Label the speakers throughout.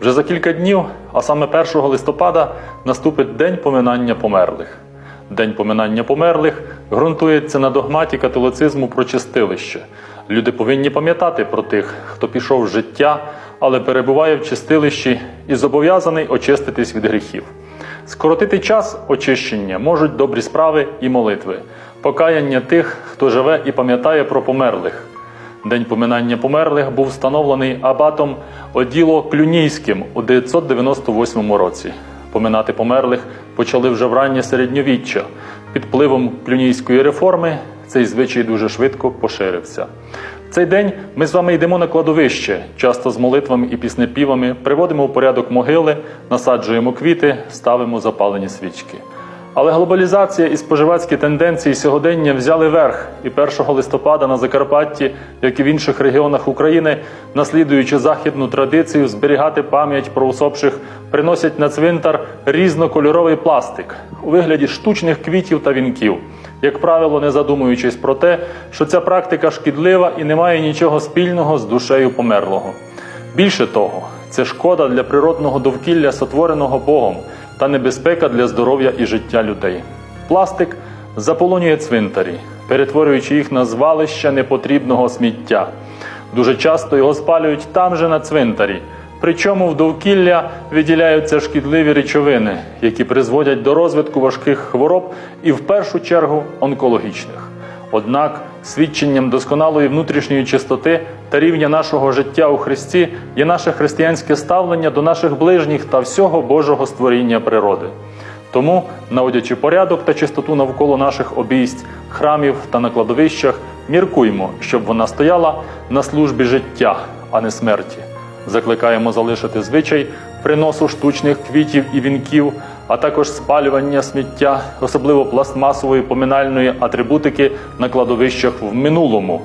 Speaker 1: Вже за кілька днів, а саме 1 листопада, наступить День поминання померлих. День поминання померлих ґрунтується на догматі католицизму про чистилище. Люди повинні пам'ятати про тих, хто пішов з життя, але перебуває в чистилищі і зобов'язаний очиститись від гріхів. Скоротити час очищення можуть добрі справи і молитви, покаяння тих, хто живе і пам'ятає про померлих. День поминання померлих був встановлений абатом Оділо Клюнійським у 998 році. Поминати померлих почали вже в раннє середньовіччя. Під впливом клюнійської реформи цей звичай дуже швидко поширився. В цей день ми з вами йдемо на кладовище, часто з молитвами і піснепівами, приводимо в порядок могили, насаджуємо квіти, ставимо запалені свічки. Але глобалізація і споживацькі тенденції сьогодення взяли верх, і 1 листопада на Закарпатті, як і в інших регіонах України, наслідуючи західну традицію зберігати пам'ять про усопших, приносять на цвинтар різнокольоровий пластик у вигляді штучних квітів та вінків, як правило, не задумуючись про те, що ця практика шкідлива і не має нічого спільного з душею померлого. Більше того, це шкода для природного довкілля, сотвореного Богом, та небезпека для здоров'я і життя людей. Пластик заполонює цвинтарі, перетворюючи їх на звалище непотрібного сміття. Дуже часто його спалюють там же на цвинтарі. Причому в довкілля виділяються шкідливі речовини, які призводять до розвитку важких хвороб і в першу чергу онкологічних. Однак свідченням досконалої внутрішньої чистоти та рівня нашого життя у Христі є наше християнське ставлення до наших ближніх та всього Божого створіння природи. Тому, наводячи порядок та чистоту навколо наших обійсть, храмів та на кладовищах, міркуймо, щоб вона стояла на службі життя, а не смерті. Закликаємо залишити звичай приносу штучних квітів і вінків, а також спалювання сміття, особливо пластмасової поминальної атрибутики на кладовищах в минулому.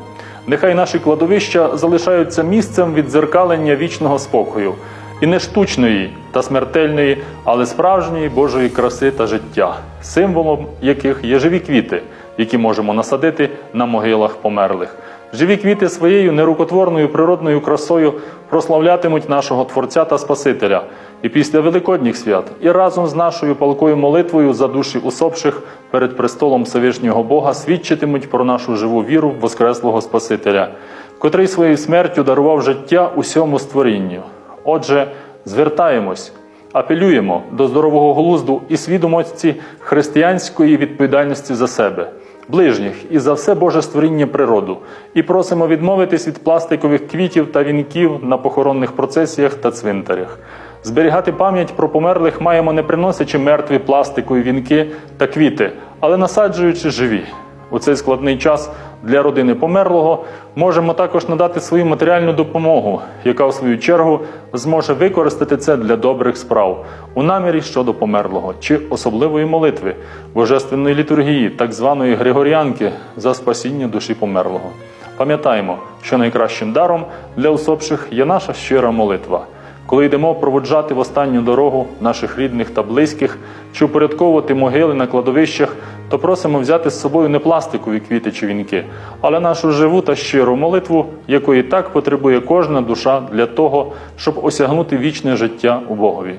Speaker 1: Нехай наші кладовища залишаються місцем віддзеркалення вічного спокою і не штучної та смертельної, але справжньої Божої краси та життя, символом яких є живі квіти, які можемо насадити на могилах померлих. Живі квіти своєю нерукотворною природною красою прославлятимуть нашого Творця та Спасителя і після Великодніх свят, і разом з нашою палкою молитвою за душі усопших перед престолом Всевишнього Бога свідчитимуть про нашу живу віру в Воскреслого Спасителя, котрий своєю смертю дарував життя усьому створінню. Отже, звертаємось, апелюємо до здорового глузду і свідомості християнської відповідальності за себе ближніх і за все Боже створіння природу, і просимо відмовитись від пластикових квітів та вінків на похоронних процесіях та цвинтарях. Зберігати пам'ять про померлих маємо не приносячи мертві пластикові вінки та квіти, але насаджуючи живі. У цей складний час для родини померлого можемо також надати свою матеріальну допомогу, яка в свою чергу зможе використати це для добрих справ у намірі щодо померлого чи особливої молитви божественної літургії, так званої Григоріанки за спасіння душі померлого. Пам'ятаємо, що найкращим даром для усопших є наша щира молитва. Коли йдемо проводжати в останню дорогу наших рідних та близьких чи упорядковувати могили на кладовищах, то просимо взяти з собою не пластикові квіти чи вінки, але нашу живу та щиру молитву, якої так потребує кожна душа для того, щоб осягнути вічне життя у Богові.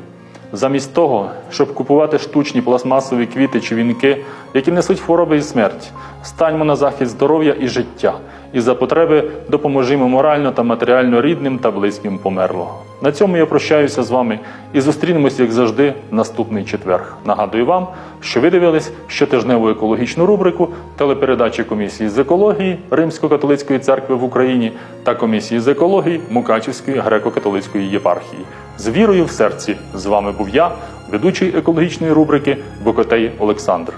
Speaker 1: Замість того, щоб купувати штучні пластмасові квіти чи вінки, які несуть хвороби і смерть, станьмо на захист здоров'я і життя, і за потреби допоможімо морально та матеріально рідним та близьким померлого. На цьому я прощаюся з вами і зустрінемось, як завжди, наступний четверг. Нагадую вам, що ви дивились щотижневу екологічну рубрику телепередачі комісії з екології Римсько-католицької церкви в Україні та комісії з екології Мукачівської греко-католицької єпархії. З вірою в серці з вами був я, ведучий екологічної рубрики Бокотей Олександр.